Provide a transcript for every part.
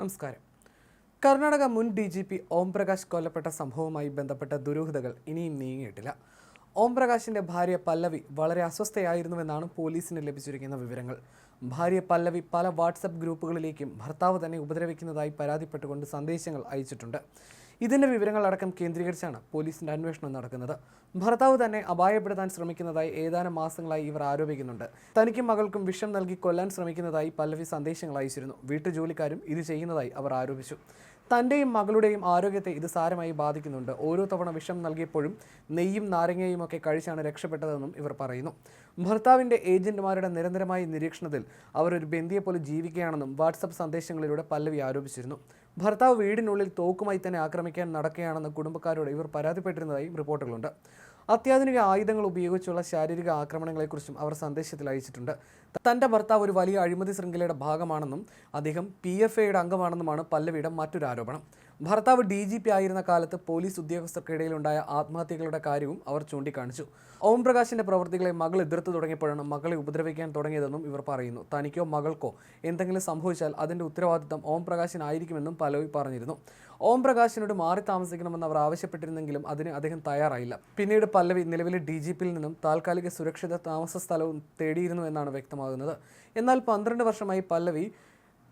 നമസ്കാരം. കർണാടക മുൻ D G P Om Prakash കൊല്ലപ്പെട്ട സംഭവവുമായി ബന്ധപ്പെട്ട ദുരൂഹതകൾ ഇനിയും നീങ്ങിയിട്ടില്ല. ഓം പ്രകാശിന്റെ ഭാര്യ പല്ലവി വളരെ അസ്വസ്ഥയായിരുന്നുവെന്നാണ് പോലീസിന് ലഭിച്ചിരിക്കുന്ന വിവരങ്ങൾ. ഭാര്യ പല്ലവി പല വാട്സപ്പ് ഗ്രൂപ്പുകളിലേക്കും ഭർത്താവ് തന്നെ ഉപദ്രവിക്കുന്നതായി പരാതിപ്പെട്ടുകൊണ്ട് സന്ദേശങ്ങൾ അയച്ചിട്ടുണ്ട്. ഇതിന്റെ വിവരങ്ങളടക്കം കേന്ദ്രീകരിച്ചാണ് പോലീസിന്റെ അന്വേഷണം നടക്കുന്നത്. ഭർത്താവ് തന്നെ അപായപ്പെടുത്താൻ ശ്രമിക്കുന്നതായി ഏതാനും മാസങ്ങളായി ഇവർ ആരോപിക്കുന്നുണ്ട്. തനിക്കും മകൾക്കും വിഷം നൽകി കൊല്ലാൻ ശ്രമിക്കുന്നതായി പല്ലവി സന്ദേശങ്ങൾ അയച്ചിരുന്നു. വീട്ടുജോലിക്കാരും ഇത് ചെയ്യുന്നതായി അവർ ആരോപിച്ചു. തന്റെയും മകളുടെയും ആരോഗ്യത്തെ ഇത് സാരമായി ബാധിക്കുന്നുണ്ട്. ഓരോ തവണ വിഷം നൽകിയപ്പോഴും നെയ്യും നാരങ്ങയും ഒക്കെ കഴിച്ചാണ് രക്ഷപ്പെട്ടതെന്നും ഇവർ പറയുന്നു. ഭർത്താവിന്റെ ഏജന്റുമാരുടെ നിരന്തരമായ നിരീക്ഷണത്തിൽ അവർ ഒരു ബന്ധിയെപ്പോലെ ജീവിക്കുകയാണെന്നും വാട്സപ്പ് സന്ദേശങ്ങളിലൂടെ പല്ലവി ആരോപിച്ചിരുന്നു. ഭർത്താവ് വീടിനുള്ളിൽ തോക്കുമായി തന്നെ ആക്രമിക്കാൻ നടക്കുകയാണെന്ന് കുടുംബക്കാരോട് ഇവർ പരാതിപ്പെട്ടിരുന്നതായും റിപ്പോർട്ടുകളുണ്ട്. അത്യാധുനിക ആയുധങ്ങൾ ഉപയോഗിച്ചുള്ള ശാരീരിക ആക്രമണങ്ങളെക്കുറിച്ചും അവർ സന്ദേശത്തിൽ അയച്ചിട്ടുണ്ട്. തന്റെ ഭർത്താവ് ഒരു വലിയ അഴിമതി ശൃംഖലയുടെ ഭാഗമാണെന്നും അദ്ദേഹം പി എഫ് അംഗമാണെന്നുമാണ് പല്ലവിയുടെ മറ്റൊരു ആരോപണം ഭർത്താവ് ഡി ജി പി ആയിരുന്ന കാലത്ത് പോലീസ് ഉദ്യോഗസ്ഥർക്കിടയിലുണ്ടായ ആത്മഹത്യകളുടെ കാര്യവും അവർ ചൂണ്ടിക്കാണിച്ചു. ഓം പ്രകാശിന്റെ പ്രവൃത്തികളെ മകൾ എതിർത്ത് തുടങ്ങിയപ്പോഴാണ് മകളെ ഉപദ്രവിക്കാൻ തുടങ്ങിയതെന്നും ഇവർ പറയുന്നു. തനിക്കോ മകൾക്കോ എന്തെങ്കിലും സംഭവിച്ചാൽ അതിന്റെ ഉത്തരവാദിത്തം ഓം പ്രകാശിനായിരിക്കുമെന്നും പലവി പറഞ്ഞിരുന്നു. ഓം പ്രകാശിനോട് മാറി താമസിക്കണമെന്ന് അവർ ആവശ്യപ്പെട്ടിരുന്നെങ്കിലും അതിന് അദ്ദേഹം തയ്യാറായില്ല. പിന്നീട് പല്ലവി നിലവിലെ ഡി ജി പിയിൽ നിന്നും താൽക്കാലിക സുരക്ഷിത താമസ സ്ഥലവും തേടിയിരുന്നു എന്നാണ് വ്യക്തമാകുന്നത്. എന്നാൽ പന്ത്രണ്ട് വർഷമായി പല്ലവി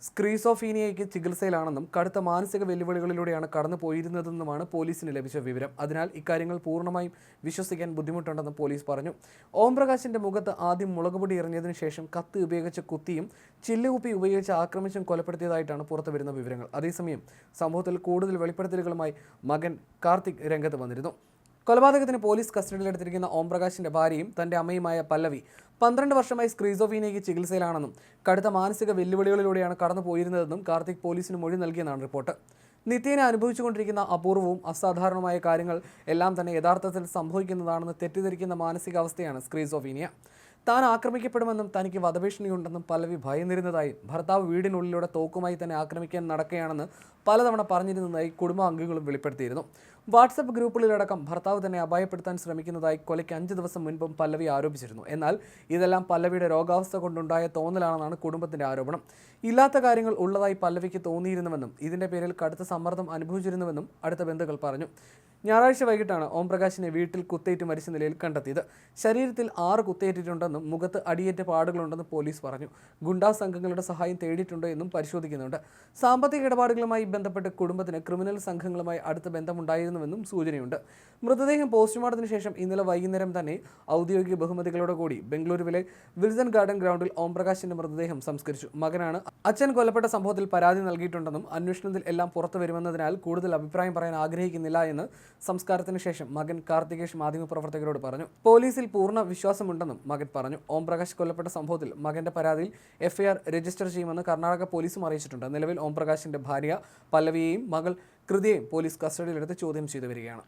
സ്ക്രീസോഫീനിയയ്ക്ക് ചികിത്സയിലാണെന്നും കടുത്ത മാനസിക വെല്ലുവിളികളിലൂടെയാണ് കടന്നു പോയിരുന്നതെന്നുമാണ് പോലീസിന് ലഭിച്ച വിവരം. അതിനാൽ ഇക്കാര്യങ്ങൾ പൂർണമായും വിശ്വസിക്കാൻ ബുദ്ധിമുട്ടുണ്ടെന്ന് പോലീസ് പറഞ്ഞു. ഓംപ്രകാശിന്റെ മുഖത്ത് ആദ്യം മുളകുപൊടി എറിഞ്ഞതിനു ശേഷം കത്ത് ഉപയോഗിച്ച് കുത്തിയും ചില്ലുകുപ്പി ഉപയോഗിച്ച് ആക്രമിച്ചും കൊലപ്പെടുത്തിയതായിട്ടാണ് പുറത്തുവരുന്ന വിവരങ്ങൾ. അതേസമയം സംഭവത്തിൽ കൂടുതൽ വെളിപ്പെടുത്തലുകളുമായി മകൻ കാർത്തിക് രംഗത്ത് വന്നിരുന്നു. കൊലപാതകത്തിന് പോലീസ് കസ്റ്റഡിയിലെടുത്തിരിക്കുന്ന ഓംപ്രകാശിന്റെ ഭാര്യയും തന്റെ അമ്മയുമായ പല്ലവി പന്ത്രണ്ട് വർഷമായി സ്ക്രീസോഫീനയ്ക്ക് ചികിത്സയിലാണെന്നും കടുത്ത മാനസിക വെല്ലുവിളികളിലൂടെയാണ് കടന്നു പോയിരുന്നതെന്നും കാർത്തിക് പോലീസിന് മൊഴി നൽകിയെന്നാണ് റിപ്പോർട്ട്. നിത്യേന അനുഭവിച്ചുകൊണ്ടിരിക്കുന്ന അപൂർവവും അസാധാരണവുമായ കാര്യങ്ങൾ എല്ലാം തന്നെ യഥാർത്ഥത്തിൽ സംഭവിക്കുന്നതാണെന്ന് തെറ്റിദ്ധരിക്കുന്ന മാനസികാവസ്ഥയാണ് സ്ക്രീസോഫീനിയ. താൻ ആക്രമിക്കപ്പെടുമെന്നും തനിക്ക് വധഭീഷണിയുണ്ടെന്നും പലവി ഭയന്നിരുന്നതായി ഭർത്താവ് വീടിനുള്ളിലൂടെ തോക്കുമായി തന്നെ ആക്രമിക്കാൻ നടക്കുകയാണെന്ന് പലതവണ പറഞ്ഞിരുന്നതായി കുടുംബാംഗങ്ങളും വെളിപ്പെടുത്തിയിരുന്നു. വാട്സപ്പ് ഗ്രൂപ്പുകളിലടക്കം ഭർത്താവ് തന്നെ അപായപ്പെടുത്താൻ ശ്രമിക്കുന്നതായി കൊലയ്ക്ക് അഞ്ച് ദിവസം മുൻപും പല്ലവി ആരോപിച്ചിരുന്നു. എന്നാൽ ഇതെല്ലാം പല്ലവിയുടെ രോഗാവസ്ഥ കൊണ്ടുണ്ടായ തോന്നലാണെന്നാണ് കുടുംബത്തിന്റെ ആരോപണം. ഇല്ലാത്ത കാര്യങ്ങൾ ഉള്ളതായി പല്ലവിക്ക് തോന്നിയിരുന്നുവെന്നും ഇതിന്റെ പേരിൽ കടുത്ത സമ്മർദ്ദം അനുഭവിച്ചിരുന്നുവെന്നും അടുത്ത ബന്ധുക്കൾ പറഞ്ഞു. ഞായറാഴ്ച വൈകിട്ടാണ് ഓംപ്രകാശിനെ വീട്ടിൽ കുത്തേറ്റ് മരിച്ച നിലയിൽ കണ്ടെത്തിയത്. ശരീരത്തിൽ ആറ് കുത്തേറ്റിട്ടുണ്ടെന്നും മുഖത്ത് അടിയേറ്റ പാടുകളുണ്ടെന്നും പോലീസ് പറഞ്ഞു. ഗുണ്ടാ സംഘങ്ങളുടെ സഹായം തേടിയിട്ടുണ്ടോ എന്നും പരിശോധിക്കുന്നുണ്ട്. സാമ്പത്തിക ഇടപാടുകളുമായി ബന്ധപ്പെട്ട് കുടുംബത്തിന് ക്രിമിനൽ സംഘങ്ങളുമായി അടുത്ത ബന്ധമുണ്ടായിരുന്നുവെന്നും സൂചനയുണ്ട്. മൃതദേഹം പോസ്റ്റ്മോർട്ടത്തിന് ശേഷം ഇന്നലെ വൈകുന്നേരം തന്നെ ഔദ്യോഗിക ബഹുമതികളോടെ കൂടി ബംഗളൂരുവിലെ വിൽസൺ ഗാർഡൻ ഗ്രൗണ്ടിൽ ഓംപ്രകാശിന്റെ മൃതദേഹം സംസ്കരിച്ചു. മകനാണ് അച്ഛൻ കൊല്ലപ്പെട്ട സംഭവത്തിൽ പരാതി നൽകിയിട്ടുണ്ടെന്നും അന്വേഷണത്തിൽ എല്ലാം പുറത്തു വരുമെന്നതിനാൽ കൂടുതൽ അഭിപ്രായം പറയാൻ ആഗ്രഹിക്കുന്നില്ല എന്ന് സംസ്കാരത്തിന് ശേഷം മകൻ കാർത്തികേഷ് മാധ്യമപ്രവർത്തകരോട് പറഞ്ഞു. പോലീസിൽ പൂർണ വിശ്വാസമുണ്ടെന്നും മകൻ പറഞ്ഞു. ഓംപ്രകാശ് കൊല്ലപ്പെട്ട സംഭവത്തിൽ മകന്റെ പരാതിയിൽ എഫ്ഐആർ രജിസ്റ്റർ ചെയ്യുമെന്ന് കർണാടക പോലീസും അറിയിച്ചിട്ടുണ്ട്. നിലവിൽ ഓംപ്രകാശിന്റെ ഭാര്യ പല്ലവിയെയും മകൾ കൃതിയെയും പോലീസ് കസ്റ്റഡിയിലെടുത്ത് ചോദ്യം ചെയ്തു വരികയാണ്